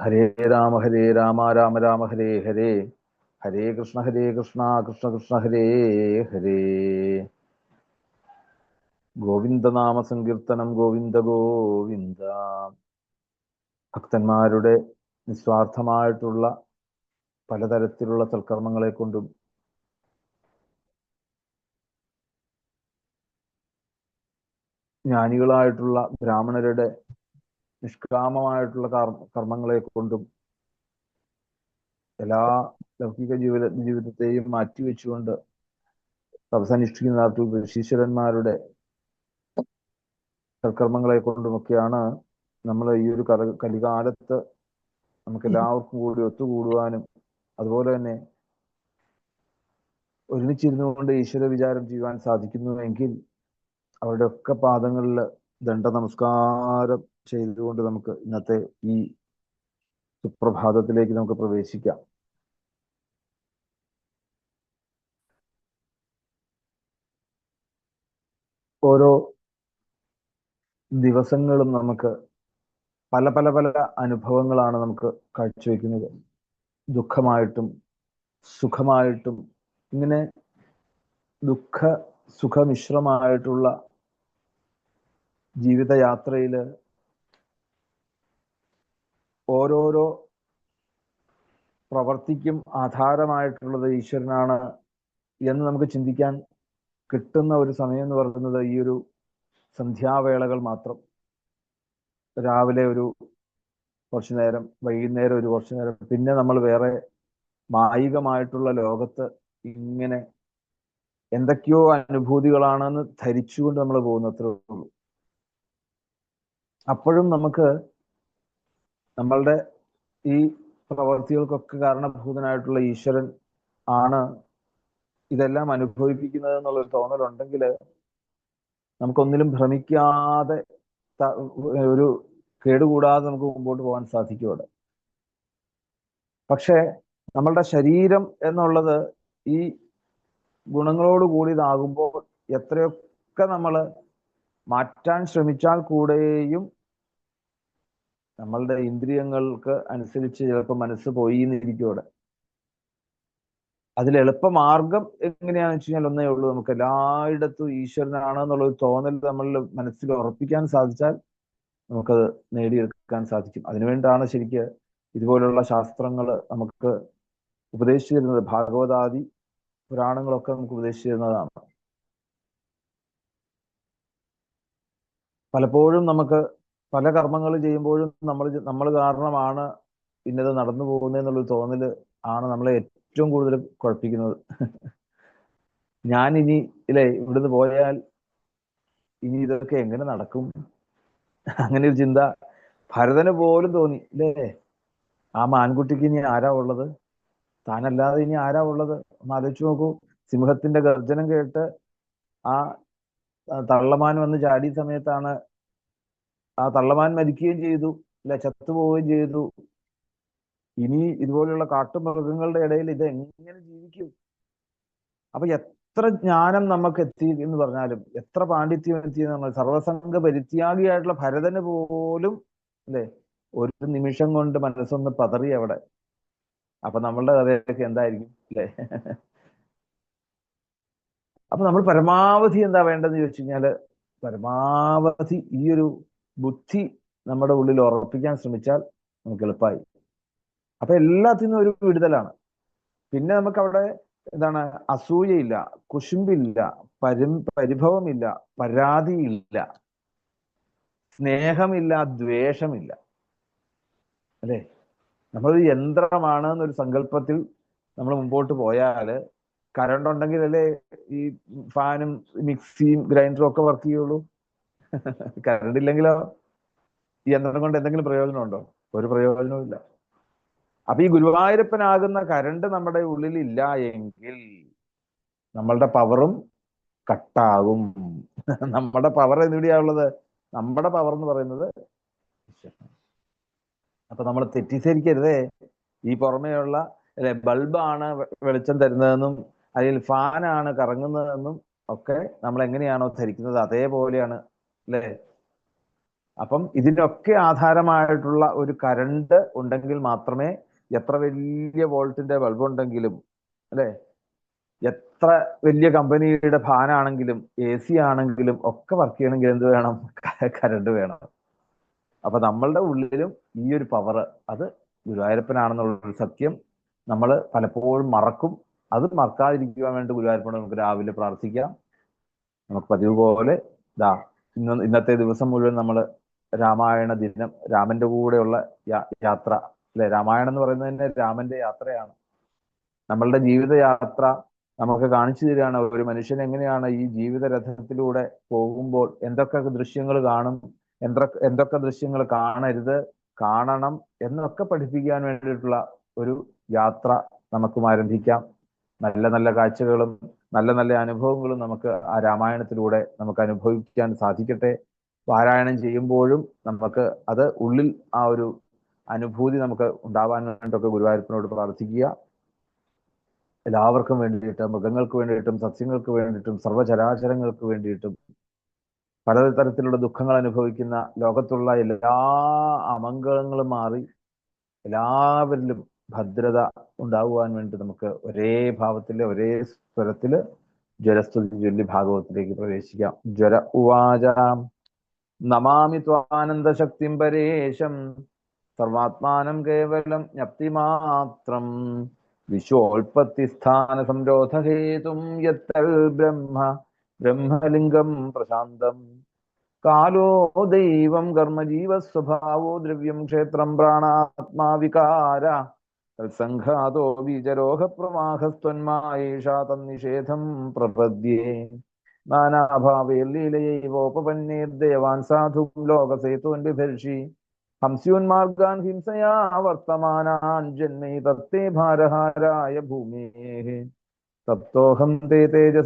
ഹരേ രാമ ഹരേ രാമ രാമ രാമ ഹരേ ഹരേ. ഹരേ കൃഷ്ണ ഹരേ കൃഷ്ണ കൃഷ്ണ കൃഷ്ണ ഹരേ ഹരേ. ഗോവിന്ദനാമ സങ്കീർത്തനം ഗോവിന്ദ ഗോവിന്ദ. ഭക്തന്മാരുടെ നിസ്വാർത്ഥമായിട്ടുള്ള പലതരത്തിലുള്ള സൽക്കർമ്മങ്ങളെ കൊണ്ടും ജ്ഞാനികളായിട്ടുള്ള ബ്രാഹ്മണരുടെ നിഷ്കാമമായിട്ടുള്ള കർമ്മങ്ങളെ കൊണ്ടും എല്ലാ ലൗകിക ജീവിത ജീവിതത്തെയും മാറ്റിവെച്ചുകൊണ്ട് തപസനുഷ്ഠിക്കുന്ന ശീശ്വരന്മാരുടെ സൽക്കർമ്മങ്ങളെ കൊണ്ടുമൊക്കെയാണ് നമ്മൾ ഈ ഒരു കല കലികാലത്ത് നമുക്ക് എല്ലാവർക്കും കൂടി ഒത്തുകൂടുവാനും അതുപോലെ തന്നെ ഒരുമിച്ചിരുന്നു കൊണ്ട് ഈശ്വര വിചാരം ചെയ്യുവാൻ സാധിക്കുന്നുവെങ്കിൽ അവരുടെ ഒക്കെ പാദങ്ങളിൽ ദണ്ഡ നമസ്കാരം ചെയ്തുകൊണ്ട് നമുക്ക് ഇന്നത്തെ ഈ സുപ്രഭാതത്തിലേക്ക് നമുക്ക് പ്രവേശിക്കാം. ഓരോ ദിവസങ്ങളും നമുക്ക് പല പല പല അനുഭവങ്ങളാണ് നമുക്ക് കാഴ്ചവെക്കുന്നത്. ദുഃഖമായിട്ടും സുഖമായിട്ടും ഇങ്ങനെ ദുഃഖ സുഖമിശ്രമായിട്ടുള്ള ജീവിതയാത്രയിൽ ഓരോരോ പ്രവർത്തിക്കും ആധാരമായിട്ടുള്ളത് ഈശ്വരനാണ് എന്ന് നമുക്ക് ചിന്തിക്കാൻ കിട്ടുന്ന ഒരു സമയം എന്ന് പറയുന്നത് ഈ ഒരു സന്ധ്യാവേളകൾ മാത്രം. രാവിലെ ഒരു കുറച്ചു നേരം വൈകുന്നേരം ഒരു കുറച്ചു നേരം. പിന്നെ നമ്മൾ വേറെ മായികമായിട്ടുള്ള ലോകത്ത് ഇങ്ങനെ എന്തൊക്കെയോ അനുഭൂതികളാണെന്ന് ധരിച്ചുകൊണ്ട് നമ്മൾ പോകുന്നത്രേ ഉള്ളൂ. അപ്പോഴും നമുക്ക് നമ്മളുടെ ഈ പ്രവർത്തികൾക്കൊക്കെ കാരണഭൂതനായിട്ടുള്ള ഈശ്വരൻ ആണ് ഇതെല്ലാം അനുഭവിപ്പിക്കുന്നത് എന്നുള്ളൊരു തോന്നലുണ്ടെങ്കിൽ നമുക്കൊന്നിലും ഭ്രമിക്കാതെ ഒരു കേടുകൂടാതെ നമുക്ക് മുമ്പോട്ട് പോകാൻ സാധിക്കും അവിടെ പക്ഷേ നമ്മളുടെ ശരീരം എന്നുള്ളത് ഈ ഗുണങ്ങളോട് കൂടിയതാകുമ്പോൾ എത്രയൊക്കെ നമ്മൾ മാറ്റാൻ ശ്രമിച്ചാൽ കൂടെയും നമ്മളുടെ ഇന്ദ്രിയങ്ങൾക്ക് അനുസരിച്ച് ചിലപ്പോൾ മനസ്സ് പോയി എന്നിരിക്കും അവിടെ അതിൽ എളുപ്പമാർഗം എങ്ങനെയാണെന്ന് വെച്ച് കഴിഞ്ഞാൽ ഒന്നേ ഉള്ളൂ. നമുക്ക് എല്ലായിടത്തും ഈശ്വരനാണ് എന്നുള്ള ഒരു തോന്നൽ നമ്മളിൽ മനസ്സിൽ ഉറപ്പിക്കാൻ സാധിച്ചാൽ നമുക്കത് നേടിയെടുക്കാൻ സാധിക്കും. അതിനുവേണ്ടിയാണ് ശരിക്ക് ഇതുപോലുള്ള ശാസ്ത്രങ്ങൾ നമുക്ക് ഉപദേശിച്ചിരുന്നത്. ഭാഗവതാദി പുരാണങ്ങളൊക്കെ നമുക്ക് ഉപദേശിച്ചു പലപ്പോഴും നമുക്ക് പല കർമ്മങ്ങൾ ചെയ്യുമ്പോഴും നമ്മൾ നമ്മൾ കാരണമാണ് ഇന്നത് നടന്നു പോകുന്നതെന്നുള്ളൊരു തോന്നൽ ആണ് നമ്മളെ ഏറ്റവും കൂടുതൽ കുഴപ്പിക്കുന്നത്. ഞാൻ ഇനി ഇല്ലേ ഇവിടുന്ന് പോയാൽ ഇനി ഇതൊക്കെ എങ്ങനെ നടക്കും? അങ്ങനെ ഒരു ചിന്ത ഭരതന് പോലും തോന്നി അല്ലേ ആ മാൻകുട്ടിക്ക് ഇനി ആരാ ഉള്ളത്? താനല്ലാതെ ഇനി ആരാ ഉള്ളത്? ഒന്ന് ആലോചിച്ച് നോക്കൂ. സിംഹത്തിന്റെ ഗർജനം കേട്ട് ആ തള്ളമാൻ വന്ന് ചാടിയ സമയത്താണ് ആ തള്ളമാൻ മരിക്കുകയും ചെയ്തു അല്ല ചത്തുപോവുകയും ചെയ്തു. ഇനി ഇതുപോലെയുള്ള കാട്ടുമൃഗങ്ങളുടെ ഇടയിൽ ഇത് എങ്ങനെ ജീവിക്കും? അപ്പൊ എത്ര ജ്ഞാനം നമുക്ക് എത്തി എന്ന് പറഞ്ഞാലും എത്ര പാണ്ഡിത്യം എത്തി എന്ന് പറഞ്ഞാൽ സർവസംഘ പരിത്യാഗിയായിട്ടുള്ള ഭരതന് പോലും അല്ലെ ഒരു നിമിഷം കൊണ്ട് മനസ്സൊന്ന് പതറി അവിടെ. അപ്പൊ നമ്മളുടെ കഥയൊക്കെ എന്തായിരിക്കും അല്ലെ? അപ്പൊ നമ്മൾ പരമാവധി എന്താ വേണ്ടതെന്ന് ചോദിച്ചു കഴിഞ്ഞാൽ പരമാവധി ഈ ഒരു ബുദ്ധി നമ്മുടെ ഉള്ളിൽ ഉറപ്പിക്കാൻ ശ്രമിച്ചാൽ നമുക്ക് എളുപ്പമായി അപ്പൊ എല്ലാത്തിനും ഒരു വിടുതലാണ്. പിന്നെ നമുക്ക് അവിടെ എന്താണ്? അസൂയയില്ല കുശുമ്പില്ല പരി പരിഭവമില്ല പരാതിയില്ല സ്നേഹമില്ല ദ്വേഷമില്ല. അല്ലേ? നമ്മളൊരു യന്ത്രമാണ് എന്നൊരു സങ്കല്പത്തിൽ നമ്മൾ മുമ്പോട്ട് പോയാൽ കറണ്ട് ഉണ്ടെങ്കിലല്ലേ ഈ ഫാനും മിക്സിയും ഗ്രൈൻഡറും ഒക്കെ വർക്ക് ചെയ്യുള്ളൂ. കറണ്ട് ഇല്ലെങ്കിലോ ഈ യന്ത്രം കൊണ്ട് എന്തെങ്കിലും പ്രയോജനമുണ്ടോ? ഒരു പ്രയോജനവും ഇല്ല. അപ്പൊ ഈ ഗുരുവായൂരപ്പനാകുന്ന കരണ്ട് നമ്മുടെ ഉള്ളിൽ ഇല്ല എങ്കിൽ നമ്മളുടെ പവറും കട്ടാകും. നമ്മുടെ പവർ എവിടെയാണുള്ളത്? നമ്മുടെ പവർ എന്ന് പറയുന്നത് അപ്പൊ നമ്മൾ തെറ്റിദ്ധരിക്കരുതേ. ഈ പുറമേയുള്ള അല്ലെ ബൾബാണ് വെളിച്ചം തരുന്നതെന്നും അല്ലെങ്കിൽ ഫാനാണ് കറങ്ങുന്നതെന്നും ഒക്കെ നമ്മൾ എങ്ങനെയാണോ ധരിക്കുന്നത് അതേപോലെയാണ് അല്ലേ? അപ്പം ഇതിനൊക്കെ ആധാരമായിട്ടുള്ള ഒരു കരണ്ട് ഉണ്ടെങ്കിൽ മാത്രമേ എത്ര വലിയ വോൾട്ടിന്റെ ബൾബ് ഉണ്ടെങ്കിലും അല്ലെ? എത്ര വലിയ കമ്പനിയുടെ ഫാനാണെങ്കിലും എ സി ആണെങ്കിലും ഒക്കെ വർക്ക് ചെയ്യണമെങ്കിൽ എന്ത് വേണം? കരണ്ട് വേണം. അപ്പൊ നമ്മളുടെ ഉള്ളിലും ഈ ഒരു പവർ അത് ഗുരുവായൂരപ്പനാണെന്നുള്ള സത്യം നമ്മൾ പലപ്പോഴും മറക്കും. അത് മറക്കാതിരിക്കുവാൻ വേണ്ടി ഗുരുവായൂരപ്പനോട് നമുക്ക് രാവിലെ പ്രാർത്ഥിക്കാം. നമുക്ക് പതിവ് പോലെ ഇതാ ഇന്ന് ഇന്നത്തെ ദിവസം മുഴുവൻ നമ്മൾ രാമായണ ദിനം രാമന്റെ കൂടെയുള്ള യാത്ര അല്ലെ? രാമായണം എന്ന് പറയുന്നത് തന്നെ രാമന്റെ യാത്രയാണ്. നമ്മളുടെ ജീവിതയാത്ര നമുക്ക് കാണിച്ചു തരികയാണ് ഒരു മനുഷ്യൻ എങ്ങനെയാണ് ഈ ജീവിത രഥത്തിലൂടെ പോകുമ്പോൾ എന്തൊക്കെ ദൃശ്യങ്ങൾ കാണും എന്തൊക്കെ എന്തൊക്കെ ദൃശ്യങ്ങൾ കാണരുത് കാണണം എന്നൊക്കെ പഠിപ്പിക്കാൻ വേണ്ടിയിട്ടുള്ള ഒരു യാത്ര നമുക്കും ആരംഭിക്കാം. നല്ല നല്ല കാഴ്ചകളും നല്ല നല്ല അനുഭവങ്ങളും നമുക്ക് ആ രാമായണത്തിലൂടെ നമുക്ക് അനുഭവിക്കാൻ സാധിക്കട്ടെ. പാരായണം ചെയ്യുമ്പോഴും നമുക്ക് അത് ഉള്ളിൽ ആ ഒരു അനുഭൂതി നമുക്ക് ഉണ്ടാവാൻ വേണ്ടിയൊക്കെ ഗുരുവായൂരപ്പനോട് പ്രാർത്ഥിക്കുക. എല്ലാവർക്കും വേണ്ടിയിട്ട് മൃഗങ്ങൾക്ക് വേണ്ടിയിട്ടും സസ്യങ്ങൾക്ക് വേണ്ടിയിട്ടും സർവചരാചരങ്ങൾക്ക് വേണ്ടിയിട്ടും പലതരത്തിലുള്ള ദുഃഖങ്ങൾ അനുഭവിക്കുന്ന ലോകത്തുള്ള എല്ലാ അമംഗളങ്ങളും മാറി എല്ലാവരിലും ഭദ്രത ഉണ്ടാകുവാൻ വേണ്ടി നമുക്ക് ഒരേ ഭാവത്തിൽ ഒരേ സ്വരത്തിൽ ജ്വരസ്തുതി ചൊല്ലി ഭാഗവത്തിലേക്ക് പ്രവേശിക്കാം. ജ്വര ഉവാച. നമാമി ത്വാനന്ദശക്തിം പരേശം. സർവാത്മാനം കേവലം ജ്ഞപ്തിമാത്രം. വിശ്വോൽപത്തിസ്ഥാന സംരോധഹേതും യത്തൽ ബ്രഹ്മ. ബ്രഹ്മലിംഗം പ്രശാന്തം. കാലോ ദൈവം കർമ്മജീവസ്വഭാവോ ദ്രവ്യം ക്ഷേത്രം പ്രാണാത്മാ വികാര തത്സംഘാതോ ബീജരോഹ പ്രവാഹസ്ത്വന്മായേഷാ തന്നിഷേധം പ്രപദ്യേ നാനാഭാവേർലീലയോപപന്നേർദേവാൻ സാധും ലോകസേതോൻ ബിഭർഷി ഹംസ്യോന്മാർഗാൻ ഹിംസയാ വർത്തമാനാൻ ജന്മേ തത്തേ ഭാരഹാരായ ഭൂമേ തപ്തോഹം തേ തേജസ്